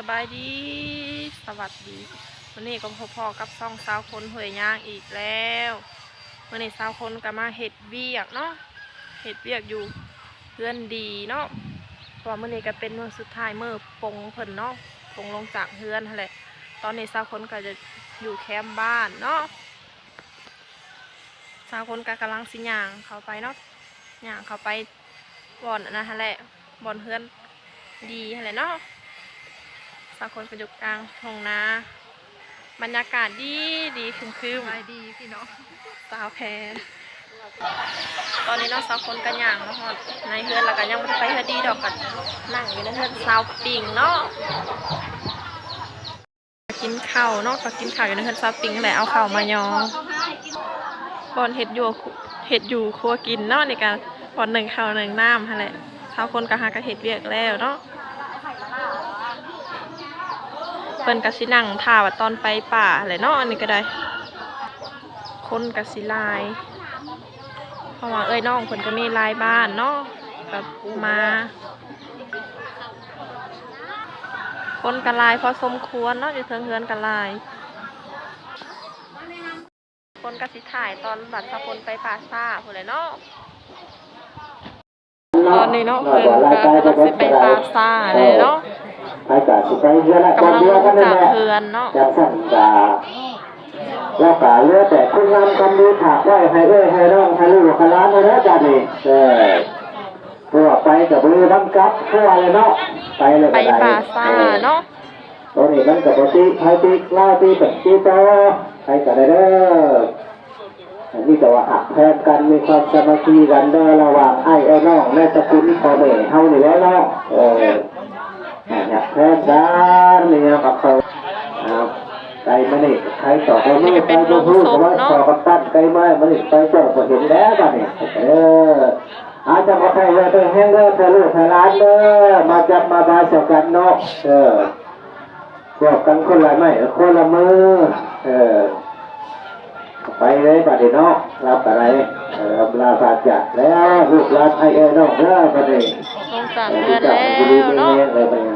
สบายดี สวัสดี วันนี้ก็พอพอๆกับซ่องสาวคนหวยย่างอีกแล้ววันนี้สาวคนก็มาเห็ดเวียกเนาะเห็ดเวียกอยู่เพื่อนดีเนาะเพราะว่ามื่อนี้ก็เป็นมื้อสุดท้ายเมื้อปงเพิ่นเนาะปงลงจากเฮือนแหละ ตอนนี้สาวคนก็จะอยู่แคมป์บ้านเนาะสาวคนก็กำลังสิย่างเข้าไปเนาะย่างเข้าไปบ่อนอันะฮะแหละบ่อนเฮือนดีฮะแหละเนาะ สาวคนประยุกต์กลางท้องนาบรรยากาศดีดีคึมคืมสบายดีพี่น้องสาวแพนตอนนี้น้องสาวคนกันย่างมาฮอดในเฮือนแล้วก็ยังไม่ได้ไปเฮือนดีดอกกันนั่งอยู่ในเฮือนสาวปิ่งเนาะกินข้าวเนาะก็กินข้าวอยู่ในเฮือนสาวปิ่งแหละเอาข้าวมายองบอนเห็ดอยู่เห็ดอยู่ครัวกินเนาะในการบอนหนึ่งข้าวหนึ่งน้ำฮะแหละสาวคนก็หากระเห็ดเวียกแล้วเนาะ เพิ่นกะสินั่งท่าว่าตอนไปป่าแหละเนาะอันนี้ก็ได้ คนกะสิลาย เพราะว่าเอ้ยน้องเพิ่นก็มีลายบ้านเนาะกับมา คนกะลายพอสมควรเนาะอยู่เทิงเฮือนกะลาย คนกะสิถ่ายตอนบัดสะพนไปป่าซ่าพุ่นแหละเนาะตอนนี้เนาะเพิ่นก็กำลังสิไปป่าซ่าเลยเนาะ ไปจากสิไปเรือละกำลังเรือลกันงนี่จากแหละเฮือนเนาะจับสั่งกาแล้วกาเรือแต่คุณงามคำดีถากไว้ให้เอ้ยให้น้องให้ลูกให้หล้านเลยนะจ้านี่เออพวกไปกับเรือน้ำกับพวกอะไรเนาะไปเลยไปป่าซ่าเนาะตอนนี้มันกับปกติไทยตีเล่าตีเป็นตีโตไปกันได้เด้ออันนี้แต่ว่าหักแทนกันมีความสามัคคีกันเด้อระหว่างไอ้ไอ้น้องแม่ตะคุณพ่อแม่เฮานี่แหล้วเนาะเออ อยากแพ้ด้านนี่นะครับเขาครับไก่มันนี่ใครต่อไปไม่ไปดูพูดว่าต่อกันตั้นไก่ม้มันนี่ไปเจ้าก็เห็นแล้วบ้านี่เอออาจจะมาใครเลยไปแห้งเลยไปลูกไปร้านเลยมาจับมาบาสกันเนาะเออพวกกันคนละไม่คนละมือเออไปเลยบัดเนาะรับอะไรเออลาฝาจัดแล้วลูกลาไอ้เอ้น้องเด้อบัดนี้ลงจากเรือนแล้วเนาะ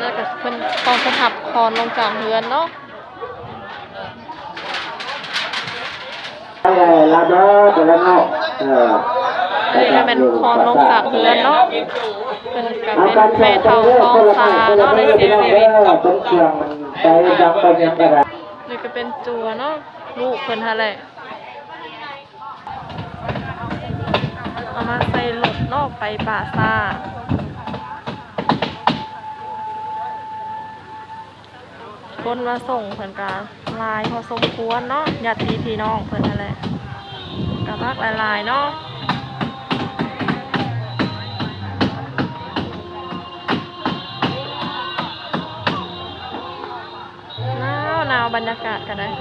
แล้วก็เพิ่นตอนเพิ่นหับคอนลงจากเรือนเนาะ เออลา เด้อแต่ละเนาะเออนี่เป็นคอนลงจากเรือนเนาะเป็นกับเป็นแม่เท่าทองซาเนาะในเสียชีวิตเป็นเครื่องมันไปดับไปยังกระดาษนี่ก็เป็นจัวเนาะลูกเพิ่นฮะแหละเอามาใส่รถเนาะไปป่าซาคนมาส่งเพิ่นก็หลายพอสมควรเนาะญาติพี่น้องเพิ่นนั่นแหละ พักละลายเนาะหนาวหนาวบรรยากาศกันเลย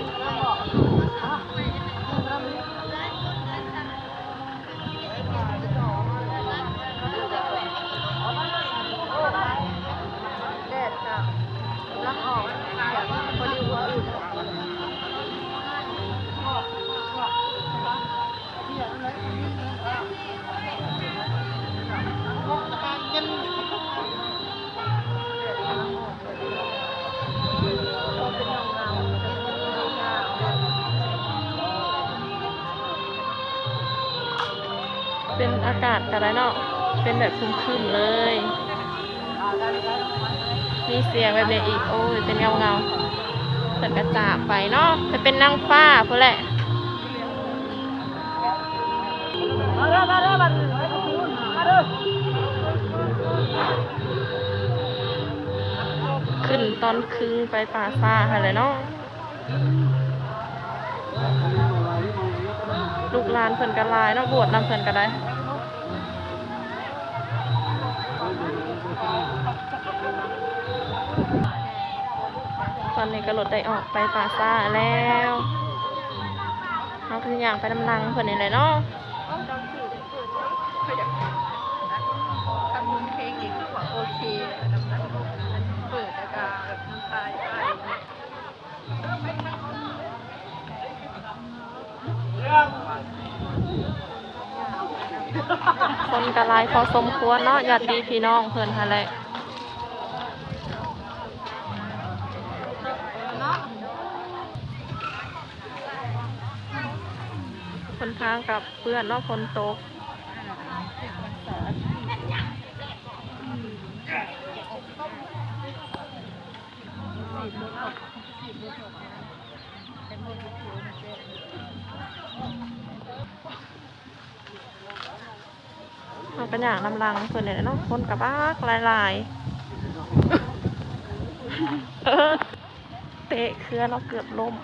เป็นอากาศกันแล้วเนาะ เป็นแบบครึมๆเลย มีเสียงแบบนี้อีก โอ้ย เป็นเงาเงาเปิดกระจากไปเนาะจะเป็นนางฟ้าเพูดแหละขึ้นตอนคืนไปป่าซ่าอะไรเนาะ ลูกหลานเพิ่นกันลายเนาะบวชนำเพิ่นก็ได้ตอนนี้ก็รถได้ออกไปป่าซ่าแล้วเอาคืออย่างไปน้ำลังเพิ่นนี่แหละเนาะ คนกระลายพอสมควรเนาะญาติพี่น้องเพื่อนอะไรคนทางกับเพื่อนเนาะคนโตกเราเป็นอย่างลำลังเพื่อนเนี่ยเนาะคนกับบ้ากหลายๆเออเตะเครือเราเกือบล้ม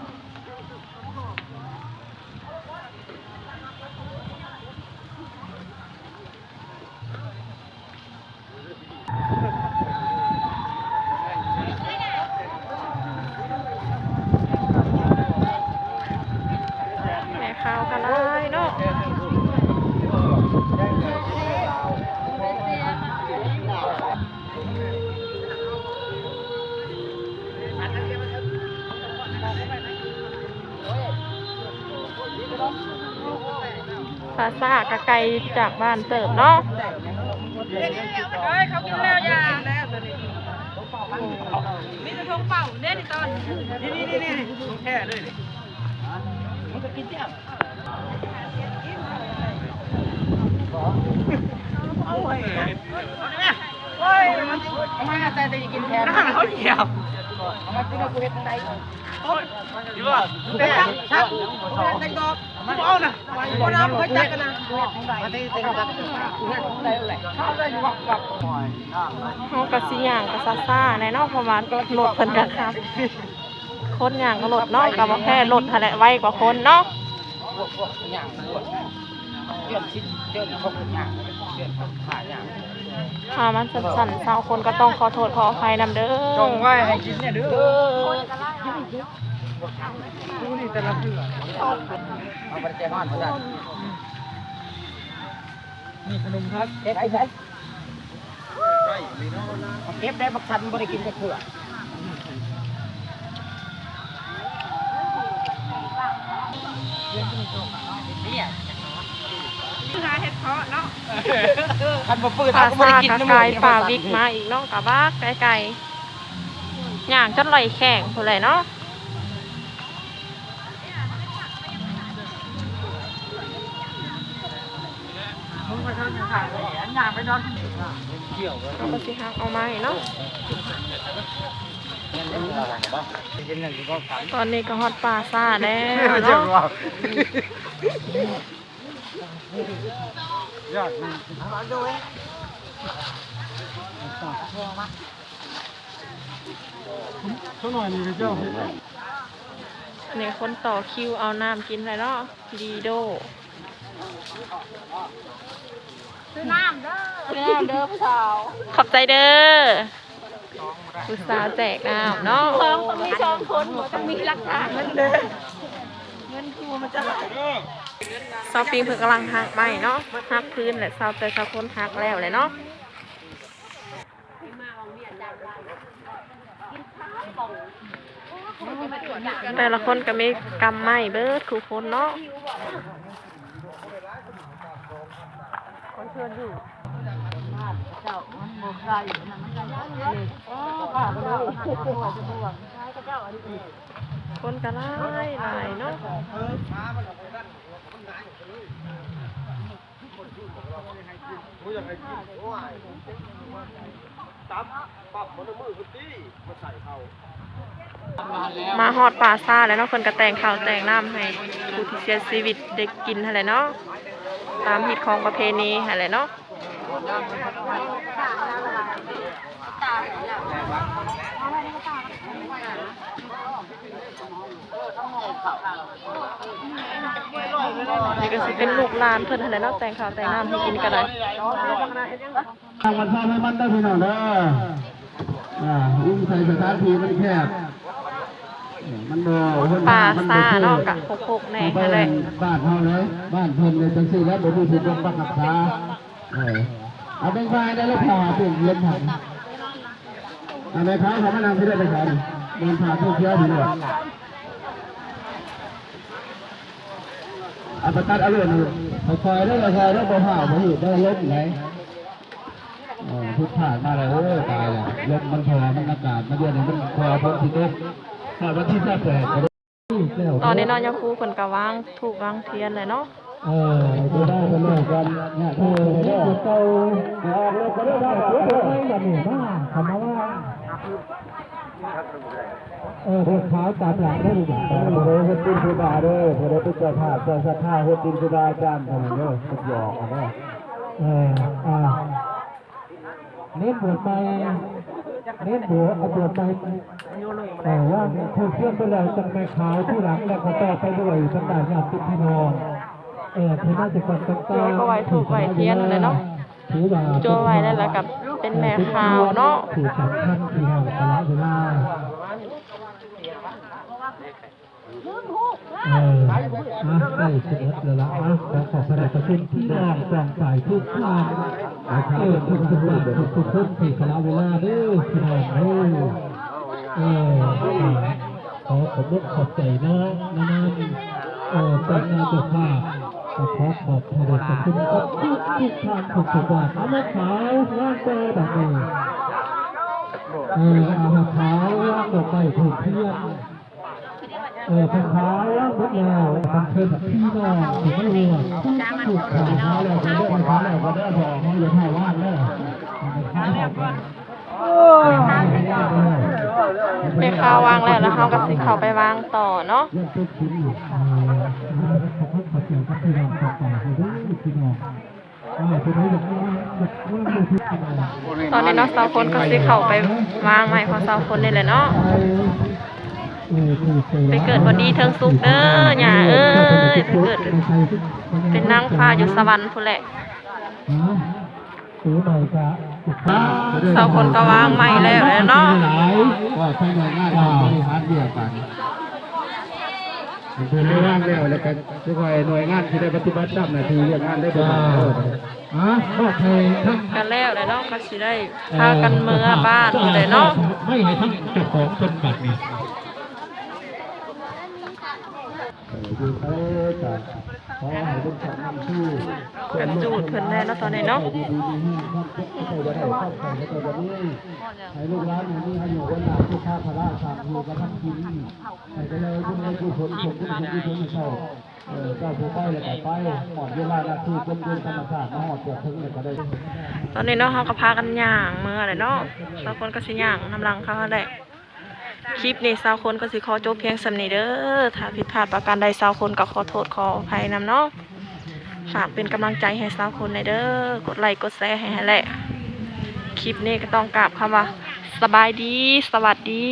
าษากะไกลจากบ้านเติบเนาะเฮ้ยเขากินแล้วยาแล้วตัวนี้มีแต่ทงเป่าเด่นตอน นี่นี่นี่นี่ทงแค่เลยมันก็กินเจ้าเอาไว้เฮ้ยมันมันอาจจะกินแทนเขาเหี่ยวมันกินกูเห็ดไตดีว่าแต่ชักแต่ดอกมัน เอานะมันเอาเขาจักกันนะมันได้แต่ดอกกูเห็ดไตอะเขาได้วักวักเฮากะสิย่างกะซาซ่าแน่เนาะเพระว่าก็รถเพิ่นกะครับคนย่างก็รถเนาะก็บ่แพ้รถหั่นแหลไวกว่าคนเนาะพวกพวกอย่างพวกเดือนสั่นขามันสั่นๆเศร้าคนก็ต้องขอโทษขออภัยนำเด้อจงไว้ให้กินเนี่ยเด้อดูนี่แต่ละเพื่อ เอาไปแจ้งมันได้นี่ขนมครับเก็บไปใช้เก็บได้บักชันบริกินกับเพื่อคันบ่ปืนภาเขาก็บ่ษาได้กินกะน้ำไกลมันป่าวิกมาอีกเนาะกะบ้าไกลๆย่างจนไหลแข็งพุ่นเลยเนาะ ไปทางทางเลยอันไปนอนเกี่ยวเลยเราก็สิหักเอามาให้เนาะเอนอะไรบ้าเงินเนก็ฝันตอนนี้ก็ฮอดป่าซ่าแล้วเนาะว่ายอดมันดูเองช่วหน่อยนี่เจ้านี่คนต่อคิวเอาน้ำกินเลยเนาะดีโด น้ำเด้อผู้สาว ขอบใจเด้อผู้สาวแจกน้ำเนาะสองต้องมีสองคนต้องมีหลักฐานมันเด้อเงินกูมันจะไหลเด้อซาวปิงเพิ่งกำลังหักใหม่เนาะหักพื้นแหละซาวแต่ซาวคนหักแล้วเลยเนาะแต่ละคนก็มีกำไม้เบิดคู่คนเนาะ เจ้ามันโมกได้อยู่นั่นมันก็ยังเลยอ๋อป้าก็ได้จะบวชจะบวชใช่ก็เจ้าอันนี้คนก็หลายหลายเนาะมาฮอดป่าซ่าแล้วเนาะเพิ่นก็แต่งข้าวแต่งน้ำให้ผู้ที่เสียชีวิตได้กินหั่นแหละเนาะ ตามฮิตของประเพณีหั่นแหละเนาะนี่ก็สิเป็นลูกลานเพิ่นหั่นแหละเนาะแต่งข้าวแต่งน้ำให้กินก็ได้ทางมันพาให้มันได้พี่น้องเด้ออุ้มใส่สถานที่มันแคบ ปลาซ่าเนาะกะหกๆแน่ไปนั่นแหละบ้านเฮาเลยบ้านเพิ่นเลยจังซี่แล้วบ่มีผู้ปกปักรักษาเออเอาแบงค์พายได้แล้วพาปุ่มเล่นผักเอาแม่ค้าเขามานำที่ได้ไปขายเดินผ่านผู้เชี่ยวอยู่ด้วยเอาประตัดเอาเลยนะคอยๆได้คอยๆได้บ่ผ่าบ่หิได้ลบไหนเออทุกผ่านมาเลยโอ้ยตายแล้วลมมันพอมันอากาศมันเดือนนี้มันพอพ้นสิเด้ถ้า วันที่สิบแปดก็ได้แล้วตอนนี้เนอนยาคูเพิ่นก็วางถูกวางเทียนเลยเนาะเออจะได้กันเลยกันเนี่ยเออเนี่ยเก่าเออเราก็ได้ได้แบบนี้มาทำมาว่าเออเฮ็ดขาวตามหลังได้ดีกว่าเออเฮ็ดดินสุดาเด้อเพื่อได้เป็นเจ้าภาพเจ้าศรัทธาเฮ็ดดินสุดาจานทำเด้อสุดยอดอะเด้อเอออ่าเน้นบวชไป เน้นบวเอาบวชไปแต่ว่าถูกเชื่อมไปแล้วจังแม่ขาวที่หลังแล้วก็ต่อไปด้วยสันดานญาติพี่น้องเออเธอน่าจะกดตั้งตาก็ไวถูกไว้เทียนเลยเนาะถือว่าจไว้แล้วแล้วกับเป็นแม่ขาวเนาะ ได้เสร็จแล้วละขอขอบพระคุณประชุมที่น้องกองฝ่ายทุกท่านเออทุกทุกท่านทุกทุกคนที่ตลอดเวลาเด้อพี่น้องเด้อเออขอขอบคุณขอบใจน้องนะนั่นเออเป็นงานตัวภาขอขอบขอบพระคุณกับทุกทุกท่านทุกทุกวันเอาขาวร่างเจอแบบนี้เอออามาขาวร่างดอกไม้ถูกเทียน เออเป็นขาวร่างบดแล้วเป็นเชิญแบบพี่น้องไม่รู้อะถูกขาวแล้วเราจะเลือกขาวแล้วก็ได้บอกให้เราถ่ายว่างแล้วขาวออกมาโอ้ยแม่ขาววางแล้วแล้วเฮาก็สิเขาไปวางต่อเนาะเรื่อนเออขอบคุณขอบเกี่ยวกับพี่น้องต่อไปวยพี่น้องเออพี่น้องอยากว่าอยากว่าดูพี่น้องตอนนี้เนาะสาวคนก็สิเขาไปวางใหม่ของสาวคนนี่แหละเนาะ ไปเกิดวันดีเทิงสุขเด้อหย่าเอ้ยไปเกิด เป็นนางฟ้าอยู่สวรรค์พุ่นแหละสาวคนก็วางใหม่แล้วเนาะว่าใช้หน่วยงานการบริหารเดียวกันเป็นเรื่องงานแล้วแล้วกันทุกหน่วยงานที่ได้ปฏิบัติตามหน้าที่เรื่องงานได้ประมาณอะก็เคยทั้งกันแล้วเลยเนาะก็สิได้พากันเมื่อบ้านเลยเนาะไม่ให้ทั้งเจ้าของต้นบัตรนี่อยู่เอ้ยจ้ะขอให้ทุ กท่านนำชู้กันจูดเพิ่นแน่เนาะตอนนี้เนาะให้ลูกหลานอยู่นี่ให้อยู่วันหลังทุกข้าพระราชาอยู่กับท่านกินให้ได้เลยคุณให้กุศลผลกุศลกุศลให้เขาเออเจ้าผู้ไปเลยไปหอดเวลาหน้าที่กรมเดินธรรมศาสตร์มาหอดเกิดถึงเลยก็ได้ตอนนี้เนาะเฮาก็พากันย่างเมื่อเลยเนาะสาวคนก็สิย่างนำลังเขาแหละ คลิปนี้สาวคนก็สิขอจบเพียงสำนีเด้อถ้าผิดพลาดประการใดสาวคนก็ขอโทษขออภัยนำเนาะฝากเป็นกำลังใจให้สาวคนในเด้อกดไลค์กดแชร์ให้แหละ คลิปนี้ก็ต้องกราบคำว่า สบายดี สวัสดี